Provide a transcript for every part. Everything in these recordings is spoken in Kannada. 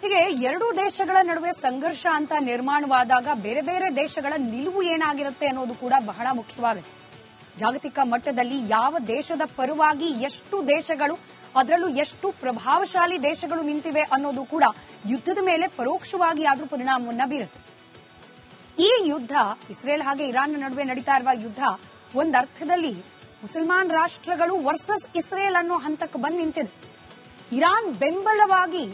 ಹೀಗೆ ಎರಡೂ ದೇಶಗಳ ನಡುವೆ ಸಂಘರ್ಷ ಅಂತ ನಿರ್ಮಾಣವಾದಾಗ ಬೇರೆ ಬೇರೆ ದೇಶಗಳ ನಿಲುವು ಏನಾಗಿರುತ್ತೆ ಅನ್ನೋದು ಕೂಡ ಬಹಳ ಮುಖ್ಯವಾಗುತ್ತೆ. ಜಾಗತಿಕ ಮಟ್ಟದಲ್ಲಿ ಯಾವ ದೇಶದ ಪರವಾಗಿ ಎಷ್ಟು ದೇಶಗಳು, ಅದರಲ್ಲೂ ಎಷ್ಟು ಪ್ರಭಾವಶಾಲಿ ದೇಶಗಳು ನಿಂತಿವೆ ಅನ್ನೋದು ಕೂಡ ಯುದ್ಧದ ಮೇಲೆ ಪರೋಕ್ಷವಾಗಿ ಆದ್ರೂ ಪರಿಣಾಮವನ್ನ ಬೀರುತ್ತೆ. ಈ ಯುದ್ಧ, ಇಸ್ರೇಲ್ ಹಾಗೆ ಇರಾನ್ ನಡುವೆ ನಡೀತಾ ಇರುವ ಯುದ್ಧ ಒಂದರ್ಥದಲ್ಲಿ ಮುಸಲ್ಮಾನ್ ರಾಷ್ಟ್ರಗಳು ವರ್ಸಸ್ ಇಸ್ರೇಲ್ ಅನ್ನೋ ಹಂತಕ್ಕೆ ಬಂದು ನಿಂತಿದೆ. ಇರಾನ್ ಬೆಂಬಲವಾಗಿ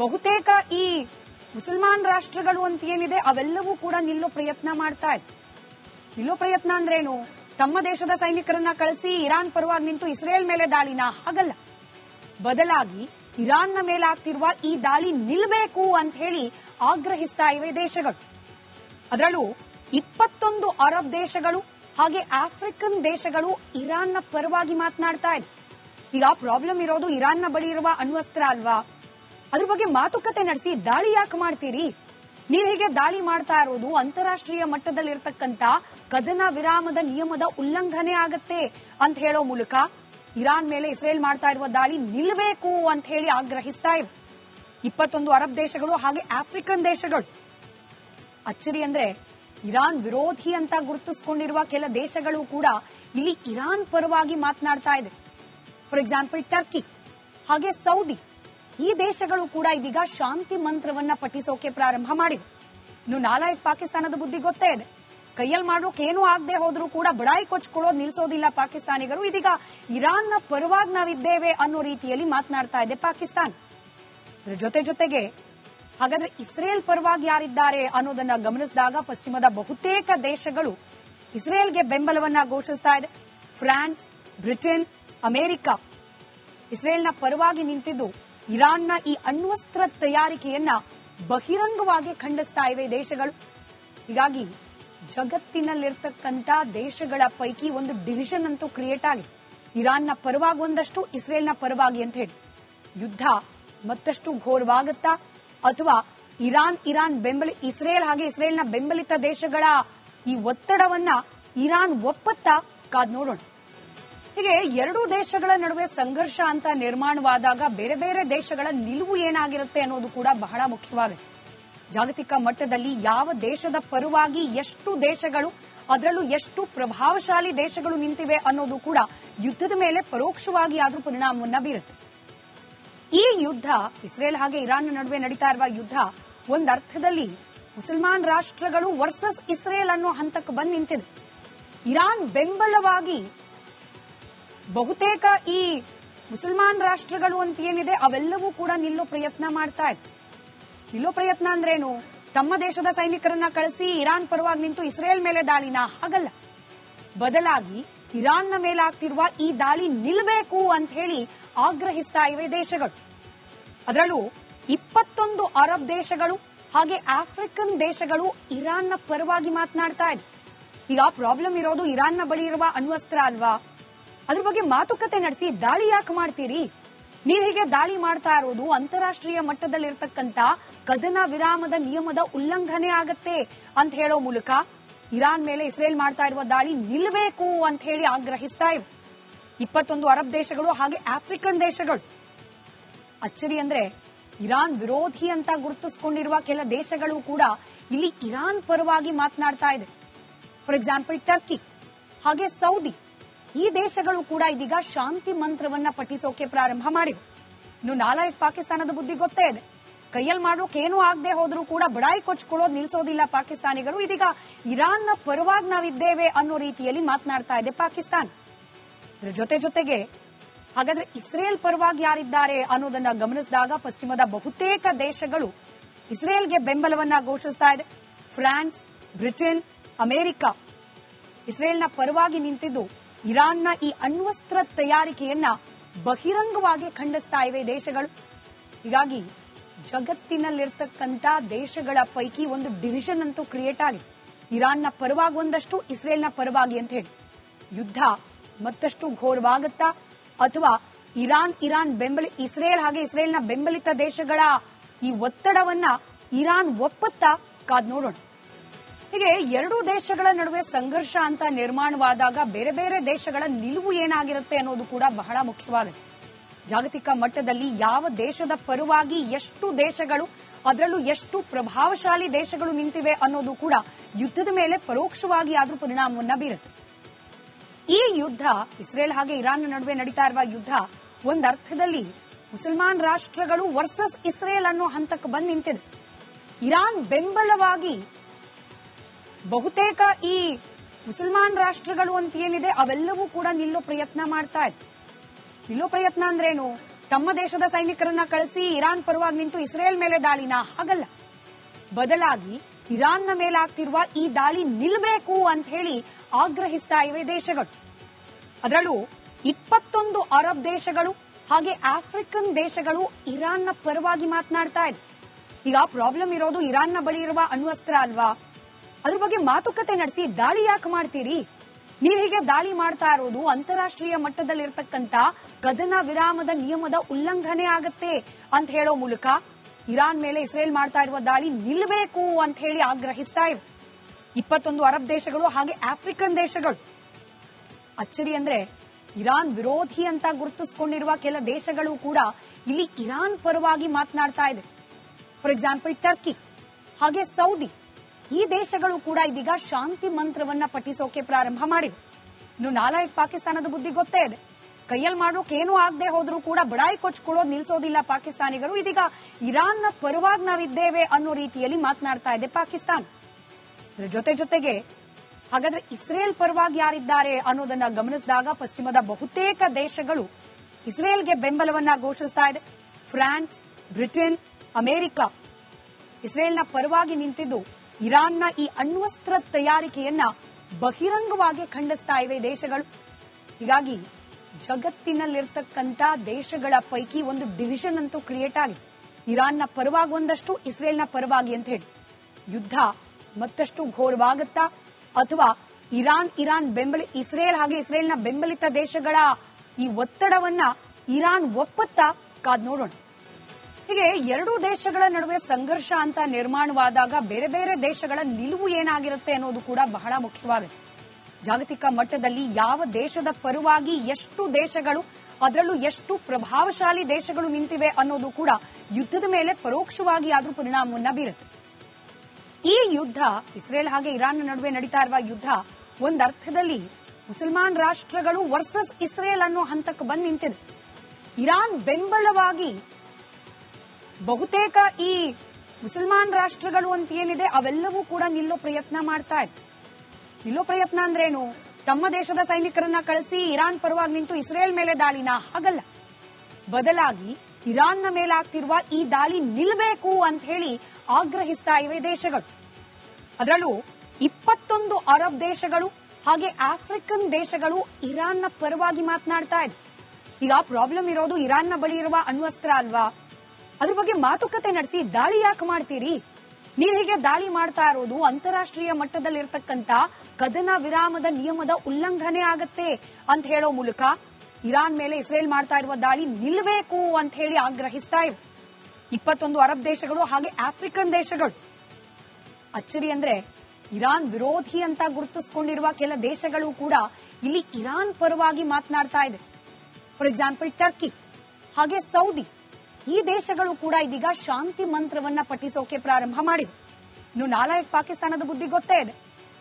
ಬಹುತೇಕ ಈ ಮುಸಲ್ಮಾನ್ ರಾಷ್ಟ್ರಗಳು ಅಂತ ಏನಿದೆ ಅವೆಲ್ಲವೂ ಕೂಡ ನಿಲ್ಲೋ ಪ್ರಯತ್ನ ಮಾಡ್ತಾ ಇದೆ ನಿಲ್ಲೋ ಪ್ರಯತ್ನ ಅಂದ್ರೇನು? ತಮ್ಮ ದೇಶದ ಸೈನಿಕರನ್ನ ಕಳಿಸಿ ಇರಾನ್ ಪರವಾಗಿ ನಿಂತು ಇಸ್ರೇಲ್ ಮೇಲೆ ದಾಳಿನ? ಹಾಗಲ್ಲ. ಬದಲಾಗಿ ಇರಾನ್ನ ಮೇಲಾಗ್ತಿರುವ ಈ ದಾಳಿ ನಿಲ್ಲಬೇಕು ಅಂತ ಹೇಳಿ ಆಗ್ರಹಿಸ್ತಾ ಇವೆ ದೇಶಗಳು. ಅದರಲ್ಲೂ ಇಪ್ಪತ್ತೊಂದು ಅರಬ್ ದೇಶಗಳು ಹಾಗೆ ಆಫ್ರಿಕನ್ ದೇಶಗಳು ಇರಾನ್ನ ಪರವಾಗಿ ಮಾತನಾಡ್ತಾ ಇದೆ ಈಗ ಪ್ರಾಬ್ಲಮ್ ಇರೋದು ಇರಾನ್ನ ಬಳಿ ಇರುವ ಅಣ್ವಸ್ತ್ರ ಅಲ್ವಾ? ಅದ್ರ ಬಗ್ಗೆ ಮಾತುಕತೆ ನಡೆಸಿ ದಾಳಿ ಯಾಕೆ ಮಾಡ್ತೀರಿ? ನೀವು ಹೀಗೆ ದಾಳಿ ಮಾಡ್ತಾ ಇರೋದು? ಅಂತಾರಾಷ್ಟ್ರೀಯ ಮಟ್ಟದಲ್ಲಿರ್ತಕ್ಕಂಥ ಕದನ ವಿರಾಮದ ನಿಯಮದ ಉಲ್ಲಂಘನೆ ಆಗತ್ತೆ ಅಂತ ಹೇಳೋ ಮೂಲಕ ಇರಾನ್ ಮೇಲೆ ಇಸ್ರೇಲ್ ಮಾಡ್ತಾ ಇರುವ ದಾಳಿ ನಿಲ್ಲಬೇಕು ಅಂತ ಹೇಳಿ ಆಗ್ರಹಿಸ್ತಾ ಇವೆ ಇಪ್ಪತ್ತೊಂದು ಅರಬ್ ದೇಶಗಳು ಹಾಗೆ ಆಫ್ರಿಕನ್ ದೇಶಗಳು. ಅಚ್ಚರಿ ಅಂದ್ರೆ ಇರಾನ್ ವಿರೋಧಿ ಅಂತ ಗುರುತಿಸಿಕೊಂಡಿರುವ ಕೆಲ ದೇಶಗಳು ಕೂಡ ಇಲ್ಲಿ ಇರಾನ್ ಪರವಾಗಿ ಮಾತನಾಡ್ತಾ ಇದೆ. ಫಾರ್ ಎಕ್ಸಾಂಪಲ್ ಟರ್ಕಿ ಹಾಗೆ ಸೌದಿ ಈ ದೇಶಗಳು ಕೂಡ ಇದೀಗ ಶಾಂತಿ ಮಂತ್ರವನ್ನ ಪಠಿಸೋಕೆ ಪ್ರಾರಂಭ ಮಾಡಿವೆ. ಇನ್ನು ನಾಲಾಯಕ್ ಪಾಕಿಸ್ತಾನದ ಬುದ್ಧಿ ಗೊತ್ತೇ ಇದೆ. ಕೈಯಲ್ಲಿ ಮಾಡೋಕೆ ಏನೂ ಆಗದೆ ಹೋದ್ರೂ ಕೂಡ ಬಡಾಯಿ ಕೊಚ್ಕೊಳ್ಳೋದು ನಿಲ್ಸೋದಿಲ್ಲ ಪಾಕಿಸ್ತಾನಿಗಳು ಇದೀಗ ಇರಾನ್ನ ಪರವಾಗಿ ನಾವಿದ್ದೇವೆ ಅನ್ನೋ ರೀತಿಯಲ್ಲಿ ಮಾತನಾಡ್ತಾ ಇದೆ ಪಾಕಿಸ್ತಾನ. ಜೊತೆ ಜೊತೆಗೆ ಹಾಗಾದ್ರೆ ಇಸ್ರೇಲ್ ಪರವಾಗಿ ಯಾರಿದ್ದಾರೆ ಅನ್ನೋದನ್ನ ಗಮನಿಸಿದಾಗ ಪಶ್ಚಿಮದ ಬಹುತೇಕ ದೇಶಗಳು ಇಸ್ರೇಲ್ಗೆ ಬೆಂಬಲವನ್ನ ಘೋಷಿಸ್ತಾ ಇದೆ. France, Britain, America. ಇಸ್ರೇಲ್ನ ಪರವಾಗಿ ನಿಂತಿದ್ದು ಇರಾನ್ನ ಈ ಅಣ್ವಸ್ತ್ರ ತಯಾರಿಕೆಯನ್ನ ಬಹಿರಂಗವಾಗಿ ಖಂಡಿಸ್ತಾ ಇವೆ ದೇಶಗಳು. ಹೀಗಾಗಿ ಜಗತ್ತಿನಲ್ಲಿರ್ತಕ್ಕಂಥ ದೇಶಗಳ ಪೈಕಿ ಒಂದು ಡಿವಿಷನ್ ಅಂತೂ ಕ್ರಿಯೇಟ್ ಆಗಿದೆ. ಇರಾನ್ನ ಪರವಾಗಿ ಒಂದಷ್ಟು, ಇಸ್ರೇಲ್ನ ಪರವಾಗಿ ಅಂತ ಹೇಳಿ. ಯುದ್ಧ ಮತ್ತಷ್ಟು ಘೋರವಾಗುತ್ತಾ, ಅಥವಾ ಇರಾನ್ ಇರಾನ್ ಬೆಂಬಲ, ಇಸ್ರೇಲ್ ಹಾಗೆ ಇಸ್ರೇಲ್ನ ಬೆಂಬಲಿತ ದೇಶಗಳ ಈ ಒತ್ತಡವನ್ನ ಇರಾನ್ ಒಪ್ಪತ್ತಾ ಕಾದ್ ನೋಡೋಣ. ಹೀಗೆ ಎರಡೂ ದೇಶಗಳ ನಡುವೆ ಸಂಘರ್ಷ ಅಂತ ನಿರ್ಮಾಣವಾದಾಗ ಬೇರೆ ಬೇರೆ ದೇಶಗಳ ನಿಲುವು ಏನಾಗಿರುತ್ತೆ ಅನ್ನೋದು ಕೂಡ ಬಹಳ ಮುಖ್ಯವಾಗುತ್ತೆ. ಜಾಗತಿಕ ಮಟ್ಟದಲ್ಲಿ ಯಾವ ದೇಶದ ಪರವಾಗಿ ಎಷ್ಟು ದೇಶಗಳು, ಅದರಲ್ಲೂ ಎಷ್ಟು ಪ್ರಭಾವಶಾಲಿ ದೇಶಗಳು ನಿಂತಿವೆ ಅನ್ನೋದು ಕೂಡ ಯುದ್ಧದ ಮೇಲೆ ಪರೋಕ್ಷವಾಗಿ ಆದರೂ ಪರಿಣಾಮವನ್ನ ಬೀರುತ್ತೆ. ಈ ಯುದ್ಧ, ಇಸ್ರೇಲ್ ಹಾಗೆ ಇರಾನ್ ನಡುವೆ ನಡೀತಾ ಇರುವ ಯುದ್ಧ ಒಂದರ್ಥದಲ್ಲಿ ಮುಸಲ್ಮಾನ್ ರಾಷ್ಟ್ರಗಳು ವರ್ಸಸ್ ಇಸ್ರೇಲ್ ಅನ್ನೋ ಹಂತಕ್ಕೆ ಬಂದು ನಿಂತಿದೆ. ಇರಾನ್ ಬೆಂಬಲವಾಗಿ ಬಹುತೇಕ ಈ ಮುಸಲ್ಮಾನ್ ರಾಷ್ಟ್ರಗಳು ಅಂತ ಏನಿದೆ, ಅವೆಲ್ಲವೂ ಕೂಡ ನಿಲ್ಲೋ ಪ್ರಯತ್ನ ಮಾಡ್ತಾ ಇತ್ತು. ನಿಲ್ಲೋ ಪ್ರಯತ್ನ ಅಂದ್ರೇನು ತಮ್ಮ ದೇಶದ ಸೈನಿಕರನ್ನ ಕಳಿಸಿ ಇರಾನ್ ಪರವಾಗಿ ನಿಂತು ಇಸ್ರೇಲ್ ಮೇಲೆ ದಾಳಿನ? ಹಾಗಲ್ಲ. ಬದಲಾಗಿ ಇರಾನ್ನ ಮೇಲಾಗ್ತಿರುವ ಈ ದಾಳಿ ನಿಲ್ಲಬೇಕು ಅಂತ ಹೇಳಿ ಆಗ್ರಹಿಸ್ತಾ ಇವೆ ದೇಶಗಳು. ಅದರಲ್ಲೂ ಇಪ್ಪತ್ತೊಂದು ಅರಬ್ ದೇಶಗಳು ಹಾಗೆ ಆಫ್ರಿಕನ್ ದೇಶಗಳು ಇರಾನ್ನ ಪರವಾಗಿ ಮಾತನಾಡ್ತಾ ಇದೆ ಈಗ ಪ್ರಾಬ್ಲಮ್ ಇರೋದು ಇರಾನ್ನ ಬಳಿ ಇರುವ ಅಣ್ವಸ್ತ್ರ ಅಲ್ವಾ? ಅದ್ರ ಬಗ್ಗೆ ಮಾತುಕತೆ ನಡೆಸಿ ದಾಳಿ ಯಾಕೆ ಮಾಡ್ತೀರಿ? ನೀವು ಹೀಗೆ ದಾಳಿ ಮಾಡ್ತಾ ಇರೋದು ಅಂತಾರಾಷ್ಟ್ರೀಯ ಮಟ್ಟದಲ್ಲಿರ್ತಕ್ಕಂತ ಕದನ ವಿರಾಮದ ನಿಯಮದ ಉಲ್ಲಂಘನೆ ಆಗತ್ತೆ ಅಂತ ಹೇಳೋ ಮೂಲಕ ಇರಾನ್ ಮೇಲೆ ಇಸ್ರೇಲ್ ಮಾಡ್ತಾ ಇರುವ ದಾಳಿ ನಿಲ್ಲಬೇಕು ಅಂತ ಹೇಳಿ ಆಗ್ರಹಿಸ್ತಾ ಇವೆ. ಇಪ್ಪತ್ತೊಂದು ಅರಬ್ ದೇಶಗಳು ಹಾಗೆ ಆಫ್ರಿಕನ್ ದೇಶಗಳು. ಅಚ್ಚರಿ ಅಂದ್ರೆ ಇರಾನ್ ವಿರೋಧಿ ಅಂತ ಗುರುತಿಸಿಕೊಂಡಿರುವ ಕೆಲ ದೇಶಗಳು ಕೂಡ ಇಲ್ಲಿ ಇರಾನ್ ಪರವಾಗಿ ಮಾತನಾಡ್ತಾ ಇದೆ. ಫಾರ್ ಎಕ್ಸಾಂಪಲ್ ಟರ್ಕಿ ಹಾಗೆ ಸೌದಿ ಈ ದೇಶಗಳು ಕೂಡ ಇದೀಗ ಶಾಂತಿ ಮಂತ್ರವನ್ನ ಪಠಿಸೋಕೆ ಪ್ರಾರಂಭ ಮಾಡಿವೆ. ಇನ್ನು ನಾಲ್ಕು ಪಾಕಿಸ್ತಾನದ ಬುದ್ಧಿ ಗೊತ್ತೇ ಇದೆ. ಕೈಯಲ್ಲಿ ಮಾಡೋಕೆ ಏನು ಆಗದೆ ಹೋದ್ರೂ ಕೂಡ ಬಡಾಯಿ ಕೊಚ್ಕೊಳ್ಳೋದು ನಿಲ್ಸೋದಿಲ್ಲ ಪಾಕಿಸ್ತಾನಿಗಳು ಇದೀಗ ಇರಾನ್ನ ಪರವಾಗಿ ನಾವಿದ್ದೇವೆ ಅನ್ನೋ ರೀತಿಯಲ್ಲಿ ಮಾತನಾಡ್ತಾ ಇದೆ ಪಾಕಿಸ್ತಾನ. ಇದ್ರ ಜೊತೆ ಜೊತೆಗೆ ಹಾಗಾದ್ರೆ ಇಸ್ರೇಲ್ ಪರವಾಗಿ ಯಾರಿದ್ದಾರೆ ಅನ್ನೋದನ್ನ ಗಮನಿಸಿದಾಗ ಪಶ್ಚಿಮದ ಬಹುತೇಕ ದೇಶಗಳು ಇಸ್ರೇಲ್ಗೆ ಬೆಂಬಲವನ್ನ ಘೋಷಿಸ್ತಾ ಇದೆ. France, Britain, America. ಇಸ್ರೇಲ್ನ ಪರವಾಗಿ ನಿಂತಿದ್ದು ಇರಾನ್ನ ಈ ಅಣ್ವಸ್ತ್ರ ತಯಾರಿಕೆಯನ್ನ ಬಹಿರಂಗವಾಗಿ ಖಂಡಿಸ್ತಾ ಇವೆ ದೇಶಗಳು. ಹೀಗಾಗಿ ಜಗತ್ತಿನಲ್ಲಿರ್ತಕ್ಕಂಥ ದೇಶಗಳ ಪೈಕಿ ಒಂದು ಡಿವಿಷನ್ ಅಂತೂ ಕ್ರಿಯೇಟ್ ಆಗಿದೆ ಇರಾನ್ನ ಪರವಾಗಿ ಒಂದಷ್ಟು, ಇಸ್ರೇಲ್ನ ಪರವಾಗಿ ಅಂತ ಹೇಳಿ. ಯುದ್ಧ ಮತ್ತಷ್ಟು ಘೋರವಾಗುತ್ತಾ, ಅಥವಾ ಇರಾನ್ ಇರಾನ್ ಬೆಂಬಲಿ, ಇಸ್ರೇಲ್ ಹಾಗೆ ಇಸ್ರೇಲ್ನ ಬೆಂಬಲಿತ ದೇಶಗಳ ಈ ಒತ್ತಡವನ್ನ ಇರಾನ್ ಒಪ್ಪುತ್ತಾ, ಕಾದ್ ನೋಡೋಣ. ಹೀಗೆ ಎರಡು ದೇಶಗಳ ನಡುವೆ ಸಂಘರ್ಷ ಅಂತ ನಿರ್ಮಾಣವಾದಾಗ ಬೇರೆ ಬೇರೆ ದೇಶಗಳ ನಿಲುವು ಏನಾಗಿರುತ್ತೆ ಅನ್ನೋದು ಕೂಡ ಬಹಳ ಮುಖ್ಯವಾಗುತ್ತೆ. ಜಾಗತಿಕ ಮಟ್ಟದಲ್ಲಿ ಯಾವ ದೇಶದ ಪರವಾಗಿ ಎಷ್ಟು ದೇಶಗಳು, ಅದರಲ್ಲೂ ಎಷ್ಟು ಪ್ರಭಾವಶಾಲಿ ದೇಶಗಳು ನಿಂತಿವೆ ಅನ್ನೋದು ಕೂಡ ಯುದ್ಧದ ಮೇಲೆ ಪರೋಕ್ಷವಾಗಿ ಆದ್ರೂ ಪರಿಣಾಮವನ್ನ ಬೀರುತ್ತೆ. ಈ ಯುದ್ಧ, ಇಸ್ರೇಲ್ ಹಾಗೆ ಇರಾನ್ ನಡುವೆ ನಡೀತಾ ಇರುವ ಯುದ್ಧ ಒಂದರ್ಥದಲ್ಲಿ ಮುಸಲ್ಮಾನ್ ರಾಷ್ಟ್ರಗಳು ವರ್ಸಸ್ ಇಸ್ರೇಲ್ ಅನ್ನೋ ಹಂತಕ್ಕೆ ಬಂದು ನಿಂತಿದೆ. ಇರಾನ್ ಬೆಂಬಲವಾಗಿ ಬಹುತೇಕ ಈ ಮುಸಲ್ಮಾನ್ ರಾಷ್ಟ್ರಗಳು ಅಂತ ಏನಿದೆ, ಅವೆಲ್ಲವೂ ಕೂಡ ನಿಲ್ಲೋ ಪ್ರಯತ್ನ ಮಾಡ್ತಾ ಇದೆ ನಿಲ್ಲೋ ಪ್ರಯತ್ನ ಅಂದ್ರೇನು? ತಮ್ಮ ದೇಶದ ಸೈನಿಕರನ್ನ ಕಳಿಸಿ ಇರಾನ್ ಪರವಾಗಿ ನಿಂತು ಇಸ್ರೇಲ್ ಮೇಲೆ ದಾಳಿನ? ಹಾಗಲ್ಲ. ಬದಲಾಗಿ ಇರಾನ್ನ ಮೇಲಾಗ್ತಿರುವ ಈ ದಾಳಿ ನಿಲ್ಬೇಕು ಅಂತ ಹೇಳಿ ಆಗ್ರಹಿಸ್ತಾ ಇವೆ ದೇಶಗಳು. ಅದರಲ್ಲೂ ಇಪ್ಪತ್ತೊಂದು ಅರಬ್ ದೇಶಗಳು ಹಾಗೆ ಆಫ್ರಿಕನ್ ದೇಶಗಳು ಇರಾನ್ನ ಪರವಾಗಿ ಮಾತನಾಡ್ತಾ ಇದೆ ಈಗ ಪ್ರಾಬ್ಲಮ್ ಇರೋದು ಇರಾನ್ನ ಬಳಿ ಇರುವ ಅಣ್ವಸ್ತ್ರ ಅಲ್ವಾ? ಅದ್ರ ಬಗ್ಗೆ ಮಾತುಕತೆ ನಡೆಸಿ ದಾಳಿ ಯಾಕೆ ಮಾಡ್ತೀರಿ? ನೀವು ಹೀಗೆ ದಾಳಿ ಮಾಡ್ತಾ ಇರೋದು ಅಂತಾರಾಷ್ಟ್ರೀಯ ಮಟ್ಟದಲ್ಲಿರ್ತಕ್ಕಂಥ ಕದನ ವಿರಾಮದ ನಿಯಮದ ಉಲ್ಲಂಘನೆ ಆಗತ್ತೆ ಅಂತ ಹೇಳೋ ಮೂಲಕ ಇರಾನ್ ಮೇಲೆ ಇಸ್ರೇಲ್ ಮಾಡ್ತಾ ಇರುವ ದಾಳಿ ನಿಲ್ಲಬೇಕು ಅಂತ ಹೇಳಿ ಆಗ್ರಹಿಸ್ತಾ ಇವೆ ಇಪ್ಪತ್ತೊಂದು ಅರಬ್ ದೇಶಗಳು ಹಾಗೆ ಆಫ್ರಿಕನ್ ದೇಶಗಳು. ಅಚ್ಚರಿ ಅಂದ್ರೆ ಇರಾನ್ ವಿರೋಧಿ ಅಂತ ಗುರುತಿಸಿಕೊಂಡಿರುವ ಕೆಲ ದೇಶಗಳು ಕೂಡ ಇಲ್ಲಿ ಇರಾನ್ ಪರವಾಗಿ ಮಾತನಾಡ್ತಾ ಇದೆ. ಫಾರ್ ಎಕ್ಸಾಂಪಲ್ ಟರ್ಕಿ ಹಾಗೆ ಸೌದಿ ಈ ದೇಶಗಳು ಕೂಡ ಇದೀಗ ಶಾಂತಿ ಮಂತ್ರವನ್ನ ಪಠಿಸೋಕೆ ಪ್ರಾರಂಭ ಮಾಡಿವೆ. ಇನ್ನು ನಾಲಾಯಕ್ ಪಾಕಿಸ್ತಾನದ ಬುದ್ಧಿ ಗೊತ್ತೇ ಇದೆ. ಕೈಯಲ್ಲಿ ಮಾಡೋಕೆ ಏನೂ ಆಗದೆ ಹೋದ್ರೂ ಕೂಡ ಬಡಾಯಿ ಕೊಚ್ಕೊಳ್ಳೋದು ನಿಲ್ಸೋದಿಲ್ಲ ಪಾಕಿಸ್ತಾನಿಗರು. ಇದೀಗ ಇರಾನ್ನ ಪರವಾಗಿ ನಾವಿದ್ದೇವೆ ಅನ್ನೋ ರೀತಿಯಲ್ಲಿ ಮಾತನಾಡ್ತಾ ಇದೆ ಪಾಕಿಸ್ತಾನ. ಇದರ ಜೊತೆ ಜೊತೆಗೆ ಹಾಗಾದ್ರೆ ಇಸ್ರೇಲ್ ಪರವಾಗಿ ಯಾರಿದ್ದಾರೆ ಅನ್ನೋದನ್ನ ಗಮನಿಸಿದಾಗ ಪಶ್ಚಿಮದ ಬಹುತೇಕ ದೇಶಗಳು ಇಸ್ರೇಲ್ಗೆ ಬೆಂಬಲವನ್ನ ಘೋಷಿಸ್ತಾ ಇದೆ. France, Britain, America. ಇಸ್ರೇಲ್ನ ಪರವಾಗಿ ನಿಂತಿದ್ದು ಇರಾನ್ನ ಈ ಅಣ್ವಸ್ತ್ರ ತಯಾರಿಕೆಯನ್ನ ಬಹಿರಂಗವಾಗಿ ಖಂಡಿಸ್ತಾ ಇವೆ ದೇಶಗಳು. ಹೀಗಾಗಿ ಜಗತ್ತಿನಲ್ಲಿರ್ತಕ್ಕಂಥ ದೇಶಗಳ ಪೈಕಿ ಒಂದು ಡಿವಿಷನ್ ಅಂತೂ ಕ್ರಿಯೇಟ್ ಆಗಿದೆ. ಇರಾನ್ನ ಪರವಾಗಿ ಒಂದಷ್ಟು ಇಸ್ರೇಲ್ನ ಪರವಾಗಿ ಅಂತ ಹೇಳಿ. ಯುದ್ಧ ಮತ್ತಷ್ಟು ಘೋರವಾಗುತ್ತಾ ಅಥವಾ ಇರಾನ್ ಇರಾನ್ ಬೆಂಬಲಿ, ಇಸ್ರೇಲ್ ಹಾಗೆ ಇಸ್ರೇಲ್ನ ಬೆಂಬಲಿತ ದೇಶಗಳ ಈ ಒತ್ತಡವನ್ನ ಇರಾನ್ ಒಪ್ಪುತ್ತಾ ಕಾದ್ ನೋಡೋಣ. ಹೀಗೆ ಎರಡೂ ದೇಶಗಳ ನಡುವೆ ಸಂಘರ್ಷ ಅಂತ ನಿರ್ಮಾಣವಾದಾಗ ಬೇರೆ ಬೇರೆ ದೇಶಗಳ ನಿಲುವು ಏನಾಗಿರುತ್ತೆ ಅನ್ನೋದು ಕೂಡ ಬಹಳ ಮುಖ್ಯವಾಗುತ್ತೆ. ಜಾಗತಿಕ ಮಟ್ಟದಲ್ಲಿ ಯಾವ ದೇಶದ ಪರವಾಗಿ ಎಷ್ಟು ದೇಶಗಳು, ಅದರಲ್ಲೂ ಎಷ್ಟು ಪ್ರಭಾವಶಾಲಿ ದೇಶಗಳು ನಿಂತಿವೆ ಅನ್ನೋದು ಕೂಡ ಯುದ್ಧದ ಮೇಲೆ ಪರೋಕ್ಷವಾಗಿ ಆದ್ರೂ ಪರಿಣಾಮವನ್ನ ಬೀರುತ್ತೆ. ಈ ಯುದ್ಧ, ಇಸ್ರೇಲ್ ಹಾಗೆ ಇರಾನ್ ನಡುವೆ ನಡೀತಾ ಇರುವ ಯುದ್ಧ ಒಂದರ್ಥದಲ್ಲಿ ಮುಸಲ್ಮಾನ್ ರಾಷ್ಟ್ರಗಳು ವರ್ಸಸ್ ಇಸ್ರೇಲ್ ಅನ್ನೋ ಹಂತಕ್ಕೆ ಬಂದು ನಿಂತಿದೆ. ಇರಾನ್ ಬೆಂಬಲವಾಗಿ ಬಹುತೇಕ ಈ ಮುಸಲ್ಮಾನ್ ರಾಷ್ಟ್ರಗಳು ಅಂತ ಏನಿದೆ, ಅವೆಲ್ಲವೂ ಕೂಡ ನಿಲ್ಲೋ ಪ್ರಯತ್ನ ಮಾಡ್ತಾ ಇದೆ ನಿಲ್ಲೋ ಪ್ರಯತ್ನ ಅಂದ್ರೇನು? ತಮ್ಮ ದೇಶದ ಸೈನಿಕರನ್ನ ಕಳಿಸಿ ಇರಾನ್ ಪರವಾಗಿ ನಿಂತು ಇಸ್ರೇಲ್ ಮೇಲೆ ದಾಳಿನ ಹಾಗಲ್ಲ ಬದಲಾಗಿ ಇರಾನ್ನ ಮೇಲಾಗ್ತಿರುವ ಈ ದಾಳಿ ನಿಲ್ಲಬೇಕು ಅಂತ ಹೇಳಿ ಆಗ್ರಹಿಸ್ತಾ ಇವೆ ದೇಶಗಳು. ಅದರಲ್ಲೂ ಇಪ್ಪತ್ತೊಂದು ಅರಬ್ ದೇಶಗಳು ಹಾಗೆ ಆಫ್ರಿಕನ್ ದೇಶಗಳು ಇರಾನ್ನ ಪರವಾಗಿ ಮಾತನಾಡ್ತಾ ಇದೆ ಈಗ ಪ್ರಾಬ್ಲಮ್ ಇರೋದು ಇರಾನ್ನ ಬಳಿ ಇರುವ ಅಣ್ವಸ್ತ್ರ ಅಲ್ವಾ? ಅದ್ರ ಬಗ್ಗೆ ಮಾತುಕತೆ ನಡೆಸಿ ದಾಳಿ ಯಾಕೆ ಮಾಡ್ತೀರಿ? ನೀವ್ ಹೀಗೆ ದಾಳಿ ಮಾಡ್ತಾ ಇರೋದು ಅಂತಾರಾಷ್ಟ್ರೀಯ ಮಟ್ಟದಲ್ಲಿರ್ತಕ್ಕಂತ ಕದನ ವಿರಾಮದ ನಿಯಮದ ಉಲ್ಲಂಘನೆ ಆಗತ್ತೆ ಅಂತ ಹೇಳೋ ಮೂಲಕ ಇರಾನ್ ಮೇಲೆ ಇಸ್ರೇಲ್ ಮಾಡ್ತಾ ಇರುವ ದಾಳಿ ನಿಲ್ಲಬೇಕು ಅಂತ ಹೇಳಿ ಆಗ್ರಹಿಸ್ತಾ ಇವೆ. ಇಪ್ಪತ್ತೊಂದು ಅರಬ್ ದೇಶಗಳು ಹಾಗೆ ಆಫ್ರಿಕನ್ ದೇಶಗಳು. ಅಚ್ಚರಿ ಅಂದ್ರೆ ಇರಾನ್ ವಿರೋಧಿ ಅಂತ ಗುರುತಿಸಿಕೊಂಡಿರುವ ಕೆಲ ದೇಶಗಳು ಕೂಡ ಇಲ್ಲಿ ಇರಾನ್ ಪರವಾಗಿ ಮಾತನಾಡ್ತಾ ಇದೆ. ಫಾರ್ ಎಕ್ಸಾಂಪಲ್ ಟರ್ಕಿ ಹಾಗೆ ಸೌದಿ ಈ ದೇಶಗಳು ಕೂಡ ಇದೀಗ ಶಾಂತಿ ಮಂತ್ರವನ್ನ ಪಠಿಸೋಕೆ ಪ್ರಾರಂಭ ಮಾಡಿವೆ. ಇನ್ನು ನಾಲಾಯಕ್ ಪಾಕಿಸ್ತಾನದ ಬುದ್ಧಿ ಗೊತ್ತೇ ಇದೆ.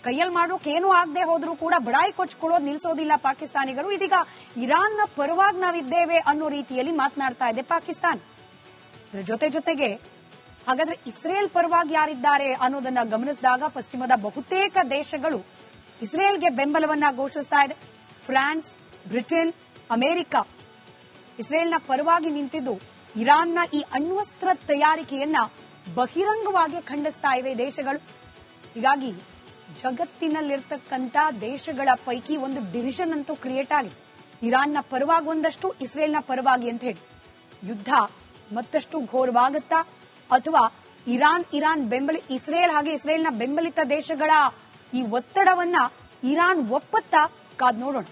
ಕೈಯಲ್ಲಿ ಮಾಡೋಕೆ ಏನೂ ಆಗದೆ ಹೋದ್ರೂ ಕೂಡ ಬಡಾಯಿ ಕೊಚ್ಕೊಳ್ಳೋದು ನಿಲ್ಸೋದಿಲ್ಲ ಪಾಕಿಸ್ತಾನಿಗಳು ಇದೀಗ ಇರಾನ್ನ ಪರವಾಗಿ ನಾವಿದ್ದೇವೆ ಅನ್ನೋ ರೀತಿಯಲ್ಲಿ ಮಾತನಾಡ್ತಾ ಇದೆ ಪಾಕಿಸ್ತಾನ. ಜೊತೆ ಜೊತೆಗೆ ಹಾಗಾದ್ರೆ ಇಸ್ರೇಲ್ ಪರವಾಗಿ ಯಾರಿದ್ದಾರೆ ಅನ್ನೋದನ್ನ ಗಮನಿಸಿದಾಗ ಪಶ್ಚಿಮದ ಬಹುತೇಕ ದೇಶಗಳು ಇಸ್ರೇಲ್ಗೆ ಬೆಂಬಲವನ್ನ ಘೋಷಿಸ್ತಾ ಇದೆ. France, Britain, America. ಇಸ್ರೇಲ್ನ ಪರವಾಗಿ ನಿಂತಿದ್ದು ಇರಾನ್ನ ಈ ಅಣ್ವಸ್ತ್ರ ತಯಾರಿಕೆಯನ್ನ ಬಹಿರಂಗವಾಗಿ ಖಂಡಿಸ್ತಾ ಇವೆ ದೇಶಗಳು. ಹೀಗಾಗಿ ಜಗತ್ತಿನಲ್ಲಿರ್ತಕ್ಕಂಥ ದೇಶಗಳ ಪೈಕಿ ಒಂದು ಡಿವಿಷನ್ ಅಂತೂ ಕ್ರಿಯೇಟ್ ಆಗಿದೆ ಇರಾನ್ನ ಪರವಾಗಿ ಒಂದಷ್ಟು, ಇಸ್ರೇಲ್ನ ಪರವಾಗಿ ಅಂತ ಹೇಳಿ. ಯುದ್ಧ ಮತ್ತಷ್ಟು ಘೋರವಾಗುತ್ತಾ, ಅಥವಾ ಇರಾನ್ ಇರಾನ್ ಬೆಂಬಲಿ, ಇಸ್ರೇಲ್ ಹಾಗೆ ಇಸ್ರೇಲ್ನ ಬೆಂಬಲಿತ ದೇಶಗಳ ಈ ಒತ್ತಡವನ್ನ ಇರಾನ್ ಒಪ್ಪತ್ತಾ ಕಾದ್ ನೋಡೋಣ.